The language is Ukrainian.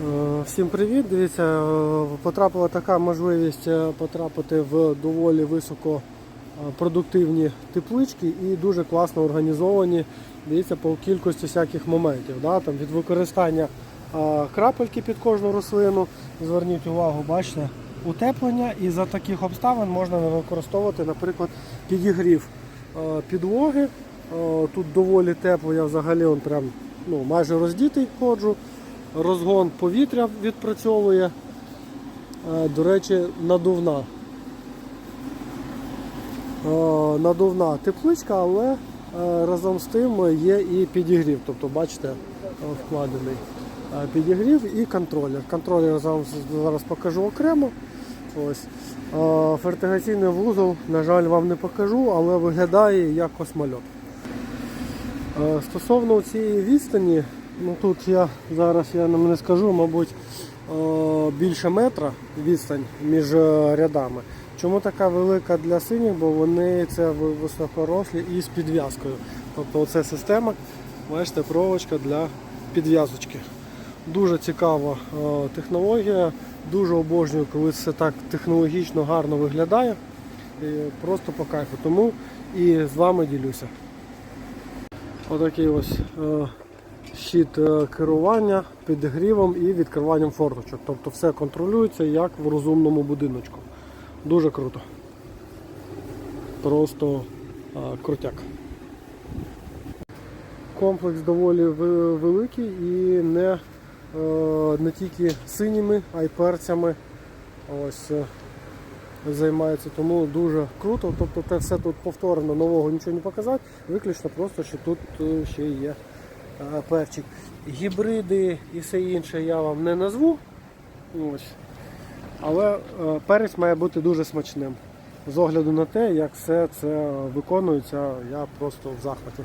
Е, Всім привіт! Дивіться, е, потрапила така можливість е, потрапити в доволі високо е, теплички і дуже класно організовані. Дивіться, по кількості всяких моментів. Да? Там від використання крапельки під кожну рослину. Зверніть увагу, бачите, утеплення і за таких обставин можна використовувати, наприклад, підігрів підлоги. Тут доволі тепло, я взагалі он прям ну, майже роздітий ходжу розгон повітря відпрацьовує. Е, До речі, надувна. Е, Надувна тепличка, але е, разом з тим є і підігрів. Тобто, бачите, вкладений підігрів і контролер. Контролер зараз покажу окремо. Ось. Фертигаційний вузол, на жаль, вам не покажу, але виглядає як космольот. Стосовно цієї відстані, ну тут я зараз я не скажу, мабуть, е, більше метра відстань між е, рядами. Чому така велика для синіх? Бо вони це високорослі і з підв'язкою. Тобто оце система, бачите, проволочка для підв'язочки. Дуже цікава е, технологія, дуже обожнюю, коли все так технологічно гарно виглядає. І просто по кайфу. Тому і з вами ділюся. Отакий ось щит е, керування підігрівом і відкриванням форточок. Тобто все контролюється як в розумному будиночку. Дуже круто. Просто е, крутяк. Комплекс доволі великий і не, е, не тільки синіми, а й перцями. Ось займається, тому дуже круто. Тобто це все тут повторено, нового нічого не показати, виключно просто, що тут ще є перчик. Гібриди і все інше я вам не назву. Ось. Але е, перець має бути дуже смачним. З огляду на те, як все це виконується, я просто в захваті.